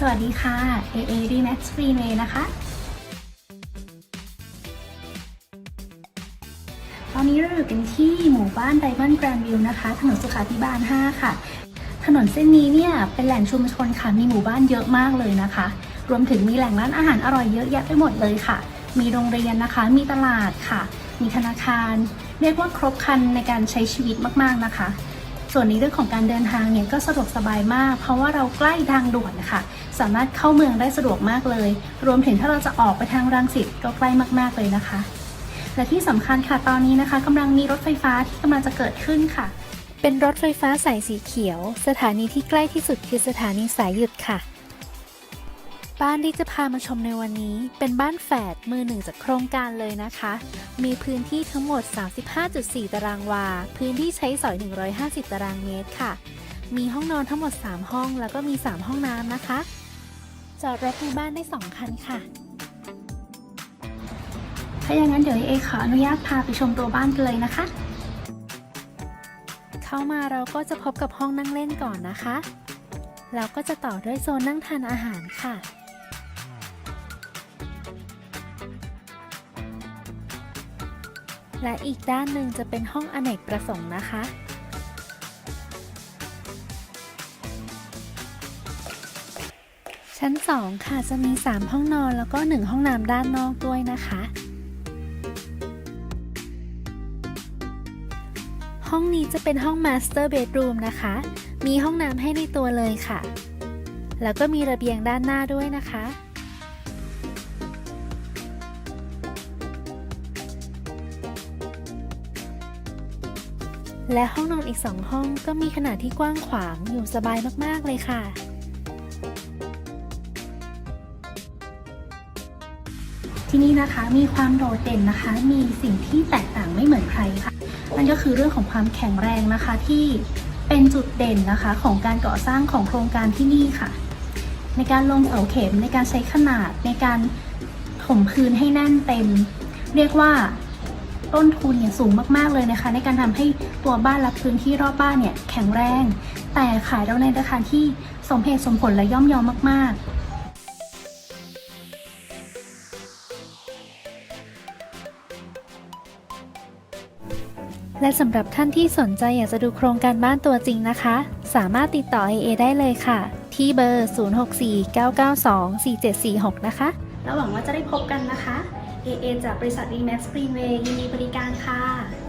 สวัสดีค่ะ AA Remax Freeway นะคะ ตอนนี้เราอยู่กันที่หมู่บ้าน Diamond Grand View นะคะ ถนนสุขาภิบาล 5 ค่ะ ถนนเส้นนี้เนี่ย เป็นแหล่งชุมชนค่ะ มีหมู่บ้านเยอะมากเลยนะคะ รวมถึงมีแหล่งร้านอาหารอร่อยเยอะแยะไปหมดเลยค่ะ มีโรงเรียนนะคะ มีตลาดค่ะ มีธนาคาร เรียกว่าครบครันในการใช้ชีวิตมากๆนะคะ ส่วนในเรื่องของการเดินทางเนี่ยก็สะดวกสบายมาก เพราะว่าเราใกล้ทางด่วนนะคะสามารถเข้าเมืองได้สะดวกมากเลย รวมถึงถ้าเราจะออกไปทางรังสิตก็ใกล้มากๆเลยนะคะ และที่สำคัญค่ะตอนนี้นะคะกำลังมีรถไฟฟ้าที่กำลังจะเกิดขึ้นค่ะ เป็นรถไฟฟ้าสายสีเขียว สถานีที่ใกล้ที่สุดคือสถานีสายหยุดค่ะ บ้านที่จะพามาชมในวันนี้เป็นบ้านแฝดมือหนึ่งจากโครงการเลยนะคะ มีพื้นที่ทั้งหมด 35.4 ตารางวา พื้นที่ใช้สอย 150 ตารางเมตรค่ะ มีห้องนอนทั้งหมด 3 ห้องแล้วก็มี 3 ห้องน้ำนะคะ จอดรถในบ้านได้ 2 คันค่ะ ถ้าอย่างนั้นเดี๋ยวเอขออนุญาตพาไปชมตัวบ้านกันเลยนะคะ เข้ามาเราก็จะพบกับห้องนั่งเล่นก่อนนะคะแล้วก็จะต่อด้วยโซนนั่งทานอาหารค่ะ และอีกด้านหนึ่งจะเป็นห้องอเนกประสงค์นะคะ ชั้น 2 ค่ะจะมี 3 ห้องนอนแล้วก็ 1 ห้องน้ำด้านนอกด้วยนะคะ ห้องนี้จะเป็นห้อง Master Bedroom นะคะ มีห้องน้ำให้ในตัวเลยค่ะ แล้วก็มีระเบียงด้านหน้าด้วยนะคะ และห้องนอนอีก2ห้องก็มีขนาดที่กว้างขวางอยู่สบายมากๆเลยค่ะ ที่นี่นะคะมีความโดดเด่นนะคะ มีสิ่งที่แตกต่างไม่เหมือนใครค่ะ นั่นก็คือเรื่องของความแข็งแรงนะคะที่เป็นจุดเด่นนะคะของการก่อสร้างของโครงการที่นี่ค่ะ ในการลงเสาเข็มในการใช้ขนาดในการถมพื้นให้แน่นเต็ม เรียกว่า ต้นทุนเนี่ยสูงมากๆเลยนะคะ ในการทำให้ตัวบ้านและพื้นที่รอบบ้านเนี่ยแข็งแรง แต่ขายเราในราคาที่สมเหตุสมผลและย่อมเยอมมาก ๆและสำหรับท่านที่สนใจอยากจะดูโครงการบ้านตัวจริงนะคะ สามารถติดต่อ AA ได้เลยค่ะ ที่เบอร์ 0649924746 นะคะ แล้วหวังว่าจะได้พบกันนะคะ AA จากบริษัท Remax Greenway ยินดีบริการค่ะ